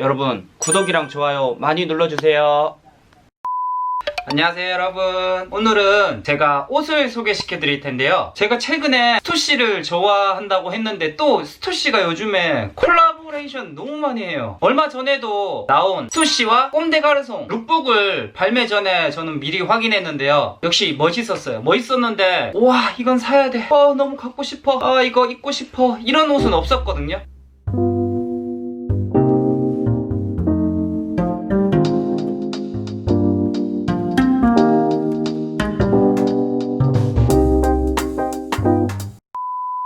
여러분 구독이랑 좋아요 많이 눌러주세요. 안녕하세요 여러분. 오늘은 제가 옷을 소개시켜 드릴 텐데요. 제가 최근에 스투시를 좋아한다고 했는데 또 스투시가 요즘에 콜라보레이션 너무 많이 해요. 얼마 전에도 나온 스투시와 꼼데 가르송 룩북을 발매 전에 저는 미리 확인했는데요. 역시 멋있었어요. 멋있었는데 와 이건 사야 돼. 어, 너무 갖고 싶어. 아 이거 입고 싶어. 이런 옷은 없었거든요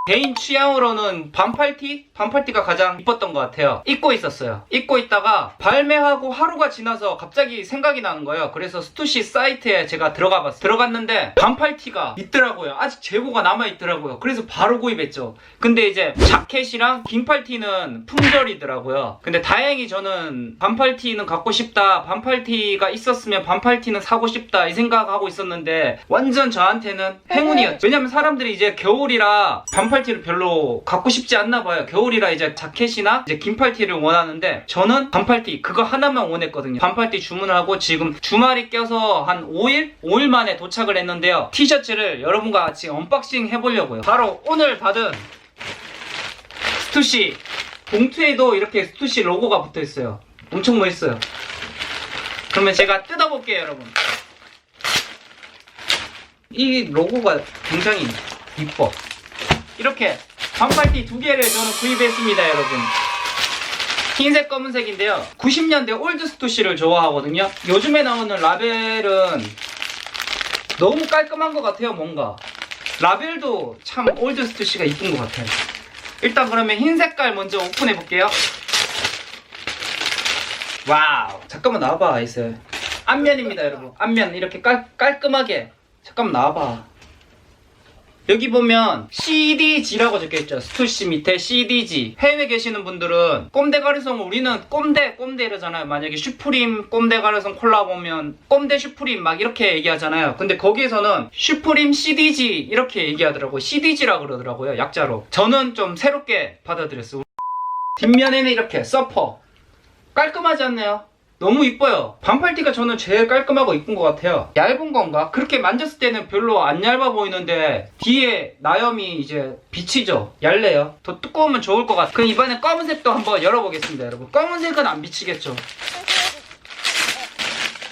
개인 취향으로는 반팔티? 반팔티가 가장 이뻤던 것 같아요. 입고 있었어요. 입고 있다가 발매하고 하루가 지나서 갑자기 생각이 나는 거예요. 그래서 스투시 사이트에 제가 들어가 봤어요. 들어갔는데 반팔티가 있더라고요. 아직 재고가 남아있더라고요. 그래서 바로 구입했죠. 근데 이제 자켓이랑 긴팔티는 품절이더라고요. 근데 다행히 저는 반팔티는 갖고 싶다. 반팔티가 있었으면 반팔티는 사고 싶다. 이 생각하고 있었는데 완전 저한테는 행운이었죠. 왜냐면 사람들이 이제 겨울이라 반팔 티를 별로 갖고 싶지 않나 봐요. 겨울이라 이제 자켓이나 이제 긴 팔티를 원하는데 저는 반팔티 그거 하나만 원했거든요. 반팔티 주문을 하고 지금 주말이 껴서 한 5일? 5일 만에 도착을 했는데요. 티셔츠를 여러분과 같이 언박싱 해보려고요. 바로 오늘 받은 스투시 봉투에도 이렇게 스투시 로고가 붙어 있어요. 엄청 멋있어요. 그러면 제가 뜯어볼게요, 여러분. 이 로고가 굉장히 이뻐. 이렇게 반팔티 두 개를 저는 구입했습니다, 여러분. 흰색 검은색인데요. 90년대 올드 스투시를 좋아하거든요. 요즘에 나오는 라벨은 너무 깔끔한 것 같아요, 뭔가. 라벨도 참 올드 스투시가 이쁜 것 같아요. 일단 그러면 흰 색깔 먼저 오픈해 볼게요. 와우. 잠깐만 나와봐, 아이스. 앞면입니다, 여러분. 앞면 이렇게 깔, 깔끔하게. 잠깐만 나와봐. 여기 보면 CDG라고 적혀있죠. 스투시 밑에 CDG. 해외에 계시는 분들은 꼼데 가르송 우리는 꼼데 꼼데 이러잖아요. 만약에 슈프림 꼼데 가르송 콜라 보면 꼼데 슈프림 막 이렇게 얘기하잖아요. 근데 거기에서는 슈프림 CDG 이렇게 얘기하더라고요. CDG라고 그러더라고요. 약자로. 저는 좀 새롭게 받아들였어요. 뒷면에는 이렇게 서퍼. 깔끔하지 않나요? 너무 이뻐요. 반팔티가 저는 제일 깔끔하고 이쁜 것 같아요. 얇은 건가? 그렇게 만졌을 때는 별로 안 얇아 보이는데 뒤에 나염이 이제 비치죠. 얇네요. 더 두꺼우면 좋을 것 같아요. 그럼 이번엔 검은색도 한번 열어보겠습니다, 여러분. 검은색은 안 비치겠죠.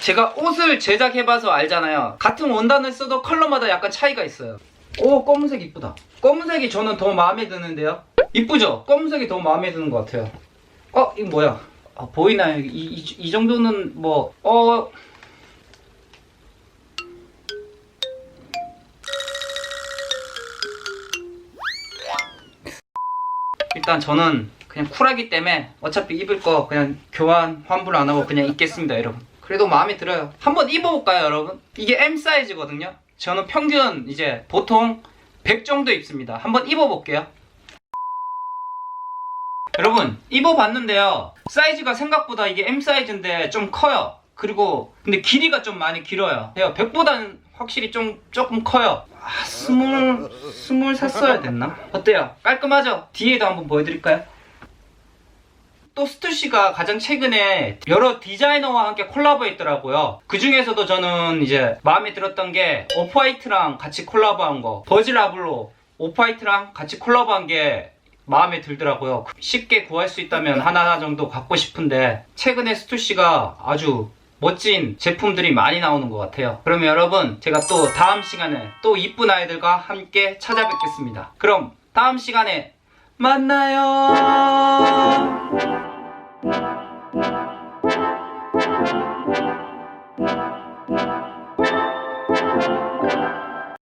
제가 옷을 제작해봐서 알잖아요. 같은 원단을 써도 컬러마다 약간 차이가 있어요. 오, 검은색 이쁘다. 검은색이 저는 더 마음에 드는데요. 이쁘죠? 검은색이 더 마음에 드는 것 같아요. 어, 이거 뭐야? 아, 보이나요? 이, 이, 이 정도는 뭐, 어. 일단 저는 그냥 쿨하기 때문에 어차피 입을 거 그냥 교환 환불 안 하고 그냥 입겠습니다, 여러분. 그래도 마음에 들어요. 한번 입어볼까요, 여러분? 이게 M 사이즈거든요. 저는 평균 이제 보통 100 정도 입습니다. 한번 입어볼게요. 여러분 입어봤는데요. 사이즈가 생각보다 이게 M 사이즈인데 좀 커요. 그리고 근데 길이가 좀 많이 길어요. 100보다는 확실히 좀 조금 커요. 아 스물 스물 샀어야 됐나? 어때요? 깔끔하죠? 뒤에도 한번 보여드릴까요? 또 스투시가 가장 최근에 여러 디자이너와 함께 콜라보했더라고요. 그 중에서도 저는 이제 마음에 들었던 게 오프화이트랑 같이 콜라보한 거, 버즈라블로 오프화이트랑 같이 콜라보한 게 마음에 들더라고요. 쉽게 구할 수 있다면 하나 정도 갖고 싶은데 최근에 스투시가 아주 멋진 제품들이 많이 나오는 것 같아요. 그러면 여러분 제가 또 다음 시간에 또 이쁜 아이들과 함께 찾아뵙겠습니다. 그럼 다음 시간에 만나요.